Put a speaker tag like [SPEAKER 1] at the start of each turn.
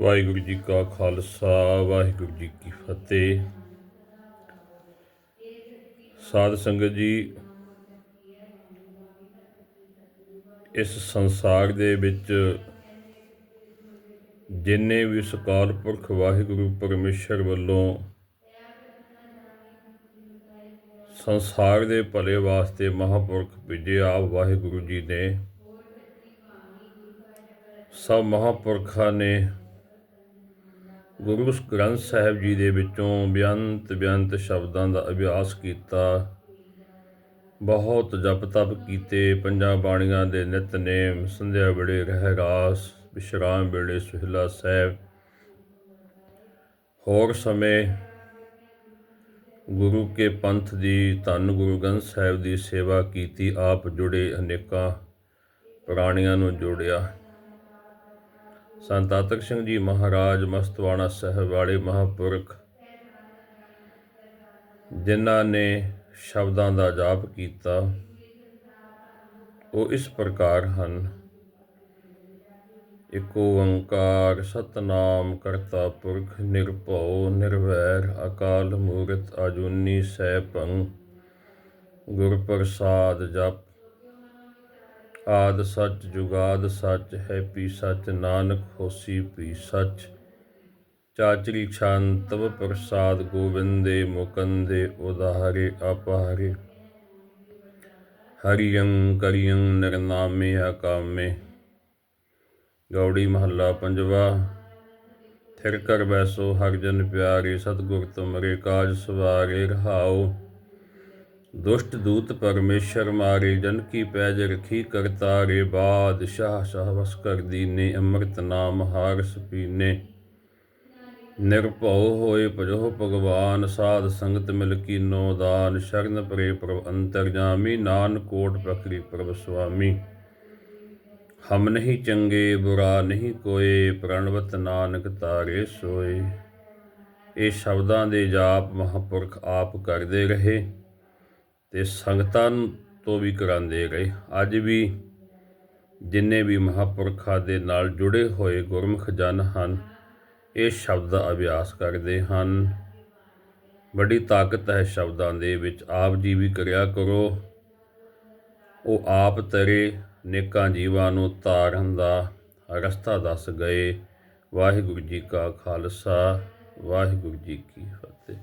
[SPEAKER 1] ਵਾਹਿਗੁਰੂ ਜੀ ਕਾ ਖਾਲਸਾ, ਵਾਹਿਗੁਰੂ ਜੀ ਕੀ ਫਤਿਹ। ਸਾਧ ਸੰਗਤ ਜੀ, ਇਸ ਸੰਸਾਰ ਦੇ ਵਿੱਚ ਜਿੰਨੇ ਵੀ ਸਕਾਲ ਪੁਰਖ ਵਾਹਿਗੁਰੂ ਪਰਮੇਸ਼ਰ ਵੱਲੋਂ ਸੰਸਾਰ ਦੇ ਭਲੇ ਵਾਸਤੇ ਮਹਾਪੁਰਖ ਭੇਜੇ ਆਪ ਵਾਹਿਗੁਰੂ ਜੀ ਨੇ, ਸਭ ਮਹਾਪੁਰਖਾਂ ਨੇ ਗੁਰੂ ਗ੍ਰੰਥ ਸਾਹਿਬ ਜੀ ਦੇ ਵਿੱਚੋਂ ਬੇਅੰਤ ਬੇਅੰਤ ਸ਼ਬਦਾਂ ਦਾ ਅਭਿਆਸ ਕੀਤਾ। ਬਹੁਤ ਜਪ ਤਪ ਕੀਤੇ, ਪੰਜਾਂ ਬਾਣੀਆਂ ਦੇ ਨਿਤਨੇਮ ਸੰਧਿਆ ਵੇਲੇ ਰਹਿਰਾਸ ਵਿਸ਼ਰਾਮ ਵੇਲੇ ਸੁਹਿਲਾ ਸਾਹਿਬ। ਹੋਰ ਸਮੇਂ ਗੁਰੂ ਕੇ ਪੰਥ ਦੀ ਧੰਨ ਗੁਰੂ ਗ੍ਰੰਥ ਸਾਹਿਬ ਦੀ ਸੇਵਾ ਕੀਤੀ, ਆਪ ਜੁੜੇ ਅਨੇਕਾਂ ਪ੍ਰਾਣੀਆਂ ਨੂੰ ਜੋੜਿਆ। ਸੰਤ ਆਤਕ ਸਿੰਘ ਜੀ ਮਹਾਰਾਜ ਮਸਤਵਾਣਾ ਸਾਹਿਬ ਵਾਲੇ ਮਹਾਪੁਰਖ, ਜਿਨ੍ਹਾਂ ਨੇ ਸ਼ਬਦਾਂ ਦਾ ਜਾਪ ਕੀਤਾ, ਉਹ ਇਸ ਪ੍ਰਕਾਰ ਹਨ। ਇਕ ਓੰਕਾਰ ਸਤਨਾਮ ਕਰਤਾ ਪੁਰਖ, ਨਿਰਭਉ, ਨਿਰਵੈਰ, ਅਕਾਲ ਮੂਰਤ ਅਜੂਨੀ ਸੈਭੰ ਗੁਰ ਪ੍ਰਸਾਦ ਜਪ ਆਦ ਸੱਚ ਜੁਗਾਦ ਸੱਚ ਹੈ ਪੀ ਸੱਚ, ਨਾਨਕ ਹੋਸੀ ਪੀ ਸੱਚ। ਚਾਚਰੀ ਛੰਤਵ ਪ੍ਰਸਾਦ ਗੋਬਿੰਦੇ ਮੁਕੰਦੇ ਉਦਾਹਰੇ ਅਪਾਹਰੇ ਹਰਿਯੰ ਕਰਿਯੰ ਨਿਰਨਾਮੇ ਅਕਾਮੇ। ਗੌੜੀ ਮਹੱਲਾ ਪੰਜਵਾ, ਥਿਰ ਕਰ ਬੈਸੋ ਹਰ ਜਨ ਪਿਆਰੇ, ਸਤਿਗੁਰ ਤੁਮਰੇ ਕਾਜ ਸਵਾਰੇ ਰਹਾਓ। ਦੁਸ਼ਟ ਦੂਤ ਪਰਮੇਸ਼ਰ ਮਾਰੇ, ਜਨ ਕੀ ਪੈਜ ਰਖੀ ਕਰਤਾਰੇ ਬਾਦਸ਼ਾਹ ਸਹਵਸ ਕਰ ਦੀਨੇ, ਅੰਮ੍ਰਿਤ ਨਾਮ ਹਾਰਸ ਪੀਨੇ ਨਿਰਭਉ ਹੋਏ ਭਜੋ ਭਗਵਾਨ, ਸਾਧ ਸੰਗਤ ਮਿਲ ਕੀਨੋ ਦਾਨ, ਸ਼ਰਨ ਪਰੇ ਪ੍ਰਭ ਅੰਤਰ ਜਾਮੀ ਨਾਨਕ ਕੋਟ ਪਕਰੀ ਪ੍ਰਭ ਸੁਆਮੀ। ਹਮ ਨਹੀਂ ਚੰਗੇ, ਬੁਰਾ ਨਹੀਂ ਕੋਏ, ਪ੍ਰਣਵਤ ਨਾਨਕ ਤਾਰੇ ਸੋਏ। ਇਹ ਸ਼ਬਦਾਂ ਦੇ ਜਾਪ ਮਹਾਪੁਰਖ ਆਪ ਕਰਦੇ ਰਹੇ। ਅਤੇ ਸੰਗਤਾਂ ਤੋਂ ਵੀ ਕਰਾਉਂਦੇ ਰਹੇ। ਅੱਜ ਵੀ ਜਿੰਨੇ ਵੀ ਮਹਾਂਪੁਰਖਾਂ ਦੇ ਨਾਲ ਜੁੜੇ ਹੋਏ ਗੁਰਮੁਖ ਜਨ ਹਨ, ਇਹ ਸ਼ਬਦ ਦਾ ਅਭਿਆਸ ਕਰਦੇ ਹਨ। ਬੜੀ ਤਾਕਤ ਹੈ ਸ਼ਬਦਾਂ ਦੇ ਵਿੱਚ, ਆਪ ਜੀ ਵੀ ਕਰਿਆ ਕਰੋ। ਉਹ ਆਪ ਤਰੇ ਨੇਕਾਂ ਜੀਵਾਂ ਨੂੰ ਤਾਰਨ ਦਾ ਰਸਤਾ ਦੱਸ ਗਏ। ਵਾਹਿਗੁਰੂ ਜੀ ਕਾ ਖਾਲਸਾ, ਵਾਹਿਗੁਰੂ ਜੀ ਕੀ ਫਤਿਹ।